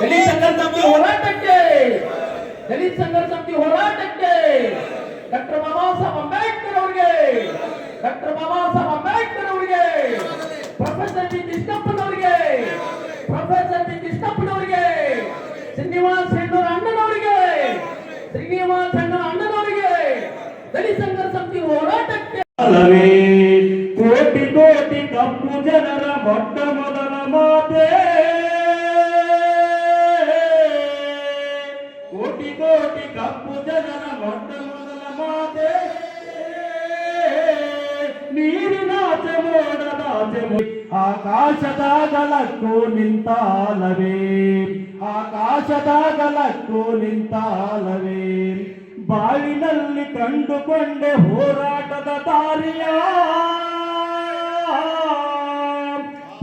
ದಲಿತ ಸಂಘರ್ಷ ಸಮಿತಿ ಹೋರಾಟಕ್ಕೆ. ದಲಿತ ಸಂಘರ್ಷ ಸಮಿತಿ ಹೋರಾಟಕ್ಕೆ. ಡಾಕ್ಟರ್ ಬಾಬಾ ಸಾಹೇಬ್ ಅಂಬೇಡ್ಕರ್ ಅವರಿಗೆ. ಡಾಕ್ಟರ್ ಬಾಬಾ ಸಾಹೇಬ್ ಅಂಬೇಡ್ಕರ್ ಅವರಿಗೆ. ಪ್ರೊಫೆಸರ್ ಬಿ ಕೃಷ್ಣಪ್ಪನವರಿಗೆ ಪ್ರೊಫೆಸರ್ ಬಿ ಕೃಷ್ಣಪ್ಪನವರಿಗೆ ಶ್ರೀನಿವಾಸ್ ಹೆಣ್ಣೂರ ಅಣ್ಣನವರಿಗೆ. ಶ್ರೀನಿವಾಸ್ ಹೆಣ್ಣೂರ ಅಣ್ಣನವರಿಗೆ. ದಲಿತ ಸಂಘರ್ಷ ಸಮಿತಿ ಹೋರಾಟಕ್ಕೆ ಕೋಟಿ ಕೋಟಿ ಕಪ್ಪು ಜನರ ಮೊಟ್ಟ ಮೊದಲ ಮಾತೆ. ಆಕಾಶದಾಗಲಕ್ಕೂ ನಿಂತಾಲವೇ. ಆಕಾಶದಾಗಲಕ್ಕೂ ನಿಂತಾಲವೇ. ಬಾಳಿನಲ್ಲಿ ಕಂಡುಕೊಂಡೆ ಹೋರಾಟದ ದಾರಿಯ.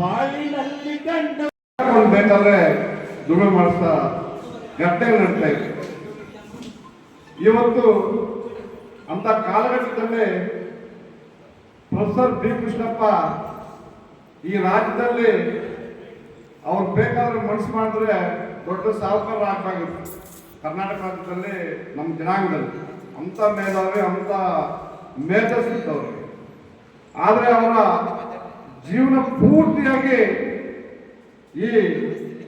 ಬಾಳಿನಲ್ಲಿ ಕಂಡು ಬೇಕಾದ್ರೆ ದುಡಿಮೆ ಮಾಡಿಸ್ತಾ ಗಟ್ಟೆ ನಡ್ತಾ ಇವತ್ತು ಅಂತ ಕಾಲಘಟ್ಟದಲ್ಲಿ ಪ್ರೊಫೆಸರ್ ಬಿ ಕೃಷ್ಣಪ್ಪ ಈ ರಾಜ್ಯದಲ್ಲಿ ಅವ್ರು ಬೇಕಾದ್ರೆ ಮನಸ್ಸು ಮಾಡಿದ್ರೆ ದೊಡ್ಡ ಸಾಹುಕಾರ ಆಗುತ್ತೆ ಕರ್ನಾಟಕ ರಾಜ್ಯದಲ್ಲಿ ನಮ್ಮ ಜನಾಂಗದಲ್ಲಿ ಅಂತ ಮೇಧಾವಿ ಅಂತ ಮೇಧಸ್ಸಿದ್ದವ್ರು ಆದರೆ ಅವರ ಜೀವನ ಪೂರ್ತಿಯಾಗಿ ಈ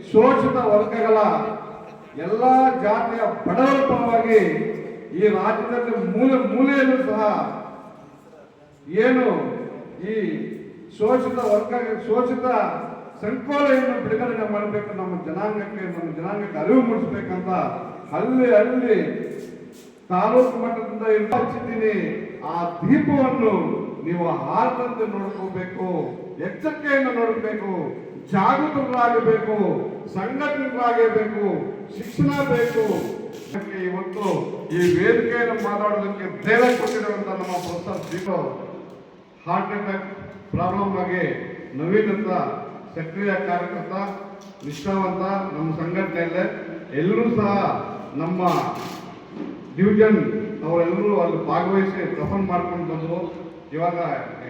ಶೋಷಿತ ವರ್ಗಗಳ ಎಲ್ಲ ಜಾತಿಯ ಬಡವರ ಪರವಾಗಿ ಈ ರಾಜ್ಯದಲ್ಲಿ ಮೂಲೆ ಮೂಲೆಯಲ್ಲೂ ಸಹ ಏನು ಈ ಶೋಷಿತ ವರ್ಗ, ಶೋಷಿತ ಸಂಕೋಲೆಯನ್ನು ಬಿಡುಗಡೆ ಮಾಡಬೇಕು ನಮ್ಮ ಜನಾಂಗಕ್ಕೆ ನಮ್ಮ ಜನಾಂಗಕ್ಕೆ ಅರಿವು ಮೂಡಿಸ್ಬೇಕಂತ ಅಲ್ಲಿ ಅಲ್ಲಿ ತಾಲೂಕು ಮಟ್ಟದಿಂದ ಹಚ್ಚಿದ್ದೀನಿ. ಆ ದೀಪವನ್ನು ನೀವು ಹಾರದಂತೆ ನೋಡ್ಕೋಬೇಕು ಎಚ್ಚರಿಕೆಯನ್ನು ನೋಡಬೇಕು, ಜಾಗೃತರಾಗಬೇಕು ಸಂಘಟನೆಗಳಾಗಬೇಕು ಶಿಕ್ಷಣ ಬೇಕು. ಇವತ್ತು ಈ ವೇದಿಕೆಯನ್ನು ಮಾತಾಡೋದಕ್ಕೆ ಧೈರ್ಯ ಕೊಟ್ಟಿರುವಂತ ನಮ್ಮ ಪ್ರೊಫೆಸರ್ ದೀಪ. ಹಾರ್ಟ್ ಅಟ್ಯಾಕ್ ಆಗಿ ನವೀನ್ ಅಂತ ಸಕ್ರಿಯ ಕಾರ್ಯಕರ್ತ, ನಿಷ್ಠಾವಂತ ನಮ್ಮ ಸಂಘಟನೆಯಲ್ಲೇ ಎಲ್ಲರೂ ಸಹ ನಮ್ಮ ಡಿವಿಷನ್ ಅವರೆಲ್ಲರೂ ಅಲ್ಲಿ ಭಾಗವಹಿಸಿ ದಫನ್ ಮಾಡ್ಕೊಂಡು ಬಂದರು. ಇವಾಗ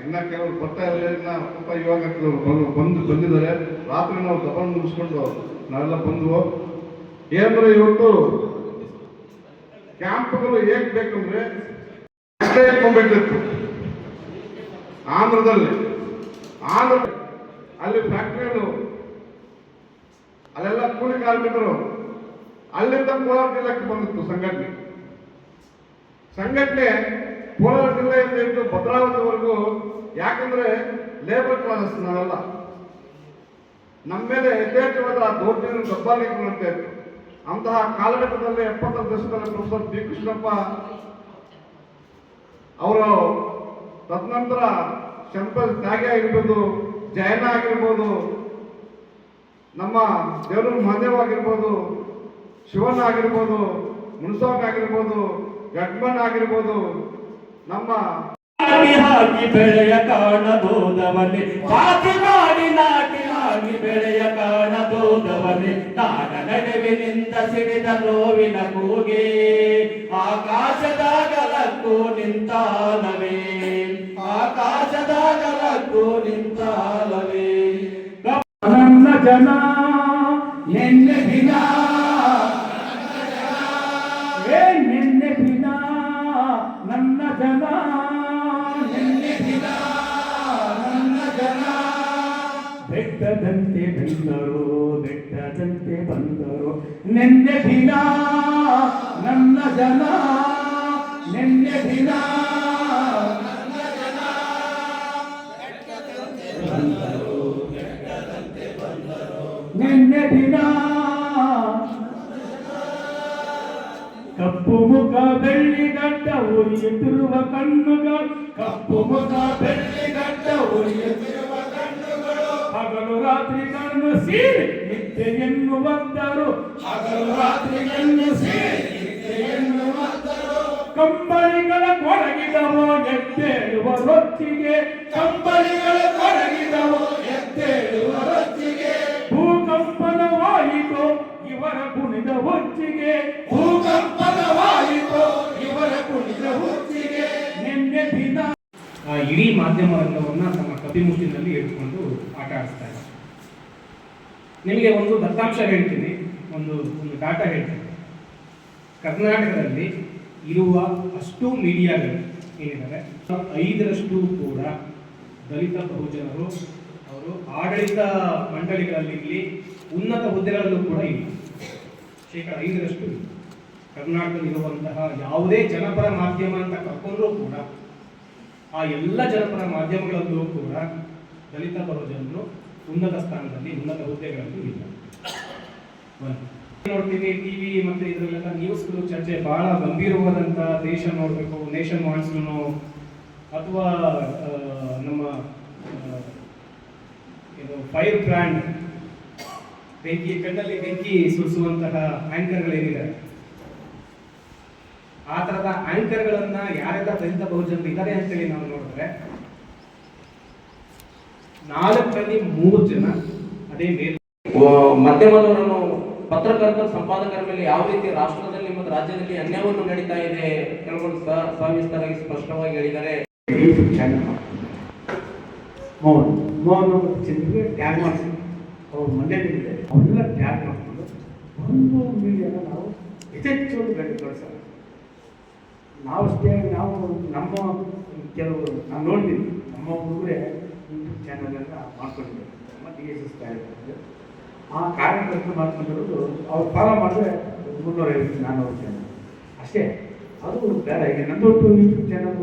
ಇನ್ನ ಕೆಲವರು ಬರ್ತಾ ಇರಲಿಲ್ಲ ಪಾಪ ಇವಾಗ ಕೆಲವರು ಬಂದು- ಬಂದು ಬಂದಿದ್ದಾರೆ. ರಾತ್ರಿ ನಾವು ತಪನ್ ಮುಗಿಸ್ಕೊಂಡು ನಾವೆಲ್ಲ ಬಂದ್ವು. ಏನಂದ್ರೆ ಇವತ್ತು ಕ್ಯಾಂಪ್ಗಳು ಹೇಗ್ ಬೇಕಂದ್ರೆ ಇಟ್ಕೊಂಡ್ಬೇಕಿತ್ತು ಆಂಧ್ರದಲ್ಲಿ, ಆಂಧ್ರ ಅಲ್ಲಿ ಫ್ಯಾಕ್ಟ್ರಿಗಳು ಅಲ್ಲೆಲ್ಲ ಕೂಲಿ ಕಾರ್ಮಿಕರು, ಅಲ್ಲಿಂದ ಕೋಲಾರ ಜಿಲ್ಲೆಗೆ ಬಂದಿತ್ತು ಸಂಘಟನೆ. ಸಂಘಟನೆ ಕೋಲಾರ ಜಿಲ್ಲೆಯಿಂದ ಇದ್ದು ಭದ್ರಾವತಿವರೆಗೂ, ಯಾಕಂದ್ರೆ ಲೇಬರ್ ಕ್ಲಾಸಸ್ ನಾವೆಲ್ಲ. ನಮ್ಮ ಮೇಲೆ ಯಥೇಚ್ಛವಾದ ದೌರ್ಜನ್ಯ ದಬ್ಬಾಳಿಕೆ ಅಂತ ಇತ್ತು ಅಂತಹ ಕಾಲಘಟ್ಟದಲ್ಲಿ ಎಪ್ಪತ್ತರ ದಶಕದಲ್ಲಿ ಪ್ರೊಫೆಸರ್ ಬಿ ಕೃಷ್ಣಪ್ಪ ಅವರು ತದನಂತರ ಶಂಪಲ್ ತ್ಯಾಗಿ ಆಗಿರ್ಬೋದು, ಜಯನ ಆಗಿರ್ಬೋದು, ನಮ್ಮ ದೇವರ ಮಹದೇವ್ ಆಗಿರ್ಬೋದು ಶಿವನ್ ಆಗಿರ್ಬೋದು ಮುನ್ಸೋಕ್ ಆಗಿರ್ಬೋದು ಗಡ್ಮನ್ ಆಗಿರ್ಬೋದು, ನಮ್ಮ ಹಾಕಿ ಬೆಳೆಯ ಕಾಣಬಹುದವನೇ ಪಾತಿ ಮಾಡಿ ನಾಟಿ ಹಾಕಿ ಬೆಳೆಯ ಕಾಣಬಹುದವನೇ ನಾಡ ನಡುವಿನಿಂದ ಸಿಡಿದ ನೋವಿನ ಕೂಗೆ ಆಕಾಶದಾಗಲಕ್ಕೂ ನಿಂತಾಲವೇ ಆಕಾಶದಾಗಲಕ್ಕೂ ನಿಂತಾಲವೇ ನನ್ನ ಜನ ನಿನ್ನೆ ದಿನ ಏ ನಿನ್ನೆ ದಿನ ನನ್ನ ಜನ ನಿನ್ನೆ ದಿನ ನನ್ನ ಜನ ಬೆಟ್ಟದಂತೆ ಬಂದರು ಬೆಟ್ಟದಂತೆ ಬಂದರು ನಿನ್ನೆ ದಿನ ನನ್ನ ಜನ ನಿನ್ನೆ ದಿನ ನಿನ್ನೆ ದಿನ ಕಪ್ಪು ಮುಖ ಬೆಳ್ಳಿ ಗಡ್ಡ ಉರಿಯುತ್ತಿರುವ ಕಣ್ಣುಗಳು. ಕಪ್ಪು ಮುಖ ಬೆಳ್ಳಿ ಗಡ್ಡ ಉರಿಯುತ್ತಿರುವ ಕಣ್ಣುಗಳು. ಹಗಲು ರಾತ್ರಿ ಗಂಭಸಿ ನಿತ್ಯ ಎನ್ನುವಂತರು. ಹಗಲು ರಾತ್ರಿಗಳನ್ನು ಸೇರಿ ನಿತ್ಯ ಎನ್ನುವಂತರು. ಕಂಬಳಿಗಳ ಕೊರಗಿದವೋ ಎದ್ದೇಳುವ ಹೊತ್ತಿಗೆ ಕಂಬಳಿಗಳ ಕೊರಗಿದವೋ ಮಾಧ್ಯಮ ರಂಗವನ್ನು ತಮ್ಮ ಕಪಿಮುಷ್ಟಿನಲ್ಲಿ ಇಟ್ಕೊಂಡು ಆಟ ಆಡಿಸ್ತಾ ಇದ್ದಾರೆ. ನಿಮಗೆ ಒಂದು ದತ್ತಾಂಶ ಹೇಳ್ತೀನಿ, ಒಂದು ಒಂದು ಡಾಟಾ ಹೇಳ್ತೀನಿ. ಕರ್ನಾಟಕದಲ್ಲಿ ಇರುವ ಅಷ್ಟು ಮೀಡಿಯಾಗಳು ಏನಿದ್ದಾರೆ ಐದರಷ್ಟು ಕೂಡ ದಲಿತ ಬಹುಜನರು, ಅವರು ಆಡಳಿತ ಮಂಡಳಿಗಳಲ್ಲಿ ಉನ್ನತ ಹುದ್ದೆಗಳಲ್ಲೂ ಕೂಡ ಇಲ್ಲ. ಶೇಕಡ ಐದರಷ್ಟು. ಕರ್ನಾಟಕದಲ್ಲಿರುವಂತಹ ಯಾವುದೇ ಜನಪರ ಮಾಧ್ಯಮ ಅಂತ ಕರ್ಕೊಂಡ್ರೂ ಕೂಡ ಆ ಎಲ್ಲ ಜನಪರ ಮಾಧ್ಯಮಗಳಲ್ಲೂ ಕೂಡ ದಲಿತ ಜನರು ಉನ್ನತ ಸ್ಥಾನದಲ್ಲಿ, ಉನ್ನತ ಹುದ್ದೆಗಳಲ್ಲಿ ಇಲ್ಲ. ನೋಡ್ತೀವಿ ಟಿವಿ ಮತ್ತೆ ಇದರಲ್ಲೆಲ್ಲ ನ್ಯೂಸ್ಗಳು ಚರ್ಚೆ ಬಹಳ ಗಂಭೀರವಾದಂತ ದೇಶ ನೋಡಬೇಕು ನೇಷನ್ ಮಾನ್ಸೂನು ಅಥವಾ ನಮ್ಮ ಇದು ಫೈರ್ ಬ್ರ್ಯಾಂಡ್ ಬೆಂಕಿ, ಕಣ್ಣಲ್ಲಿ ಬೆಂಕಿ ಸುರಿಸುವಂತಹ ಆಂಕರ್ಗಳೇನಿದ್ದಾರೆ ಆ ತರದ ಆಂಕರ್ಗಳನ್ನ ಯಾರೆಲ್ಲ ದಲಿತ ಬಹುಜನರು ಇದ್ದಾರೆ ಅಂತೇಳಿ ನಾವು ನೋಡಿದ್ರೆ ನಾಲ್ಕರಲ್ಲಿ ಮೂರು ಜನ ಅದೇ ಮೇಲ್ ಮಾಧ್ಯಮದವರನ್ನು ಪತ್ರಕರ್ತ ಸಂಪಾದಕರ ಮೇಲೆ ಯಾವ ರೀತಿ ರಾಷ್ಟ್ರದಲ್ಲಿ ಮತ್ತು ರಾಜ್ಯದಲ್ಲಿ ಅನ್ಯಾಯವನ್ನು ನಡೀತಾ ಇದೆ ಕೆಲವೊಂದು ಸ್ವಾಮಿಸ್ತರಾಗಿ ಸ್ಪಷ್ಟವಾಗಿ ಹೇಳಿದ್ದಾರೆ. ಮೋಹನ್ ಅವರು ಚಂದ್ರಿಗೆ ಟ್ಯಾಗ್ ಮಾಡಿಸಿ ಅವ್ರು ಮನೆ ಅವನ್ನೆಲ್ಲ ಟ್ಯಾಗ್ ಮಾಡಿಕೊಂಡು ಒಂದು ಮೀಡಿಯಾನ ನಾವು ಯಥೇಚ್ಛ ಗಂಟೆ ಕಳಿಸೋಣ ನಾವು ನಮ್ಮ ಕೆಲವರು, ನಾನು ನೋಡ್ತೀನಿ, ನಮ್ಮ ಹುಡುಗರೇ ಯೂಟ್ಯೂಬ್ ಚಾನಲ್ ಎಲ್ಲ ಮಾಡ್ಕೊಂಡಿದ್ದಾರೆ. ನಮ್ಮ ಎಸ್ ಎಸ್ ಕಾರ್ಯಕರ್ತರು ಆ ಕಾರ್ಯಕರ್ತರು ಮಾಡ್ಕೊಂಡಿರೋದು ಅವ್ರು ಫಾಲೋ ಮಾಡಿದ್ರೆ ಮುನ್ನೂರೈವತ್ತು ನಾನ್ನೂರು ಚಾನಲ್ ಅಷ್ಟೇ, ಅದು ಬೇಡ, ಈಗ ನಂದೊಟ್ಟು ಯೂಟ್ಯೂಬ್ ಚಾನಲ್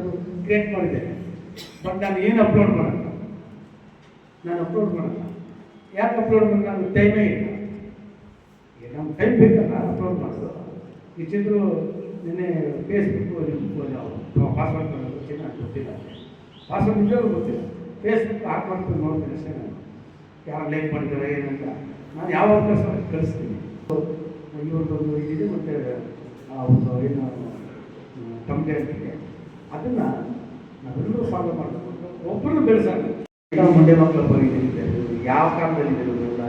ಕ್ರಿಯೇಟ್ ಮಾಡಿದ್ದೇನೆ ಬಟ್ ನಾನು ಏನು ಅಪ್ಲೋಡ್ ಮಾಡಲ್ಲ. ನಾನು ಅಪ್ಲೋಡ್ ಮಾಡಲ್ಲ. ಯಾಕೆ ಅಪ್ಲೋಡ್ ಮಾಡಿ ನಾನು ಟೈಮೇ ಇಲ್ಲ. ಈಗ ನಮ್ಮ ಟೈಮ್ ಬೇಕಲ್ಲ ಅಪ್ಲೋಡ್ ಮಾಡೋದು ಈ ನಿನ್ನೆ ಫೇಸ್ಬುಕ್ ಪಾಸ್ವರ್ಡ್ ಗೊತ್ತಿಲ್ಲ ನನಗೆ ಗೊತ್ತಿಲ್ಲ. ಪಾಸ್ವರ್ಡ್ ನಿಜವಾಗ್ಲೂ ಗೊತ್ತಿಲ್ಲ. ಫೇಸ್ಬುಕ್ ಹಾಕಿ ಮಾಡ್ಕೊಂಡು ನೋಡ್ತೀನಿ ಅಷ್ಟೇ ನಾನು. ಯಾರು ಲೈಕ್ ಮಾಡಿದ್ದಾರೆ ಏನಂತ. ನಾನು ಯಾವ ಸರ್ ಕಳಿಸ್ತೀನಿ. ಇವ್ರದ್ದೊಂದು ಇದಿದೆ ಮತ್ತು ಒಂದು ಏನು ಕಂಪ್ಲೇಂಟ್ ಇದೆ. ಅದನ್ನು ನಾವೆಲ್ಲರೂ ಫಾಲೋ ಮಾಡಬೇಕು ಒಬ್ಬರು ಬೆಳೆಸೋಣ ಮಂಡ್ಯ ಮಕ್ಕಳು ಬರೀತಿದ್ದಾರೆ ಯಾವ ಕಾಲದಲ್ಲಿ ಇರೋದಿಲ್ಲ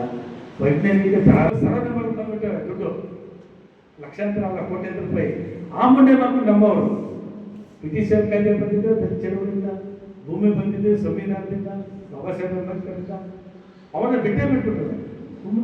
ವೈಜ್ಞಾನಿಕ ಸರಳ ಲಕ್ಷಾಂತರ ಅಲ್ಲ ಕೋಟ್ಯಾಂತರ ರೂಪಾಯಿ ಆ ಮಂಡ್ಯ ನಾವು ನಮ್ಮವರು. ಬ್ರಿಟಿಷರ ಕಾಯ್ದೆ ಬಂದಿದೆ ದಲಿತ ಚಳವಳಿಯಿಂದ ಭೂಮಿ ಬಂದಿದೆ, ಸಂವಿಧಾನದಿಂದ ಬಾಬಾ ಸಾಹೇಬ್ ಅಂಬೇಡ್ಕರಿಂದ ಅವನ್ನ ಬಿಟ್ಟೇ ಬಿಟ್ಬಿಟ್ರು. ತುಂಬ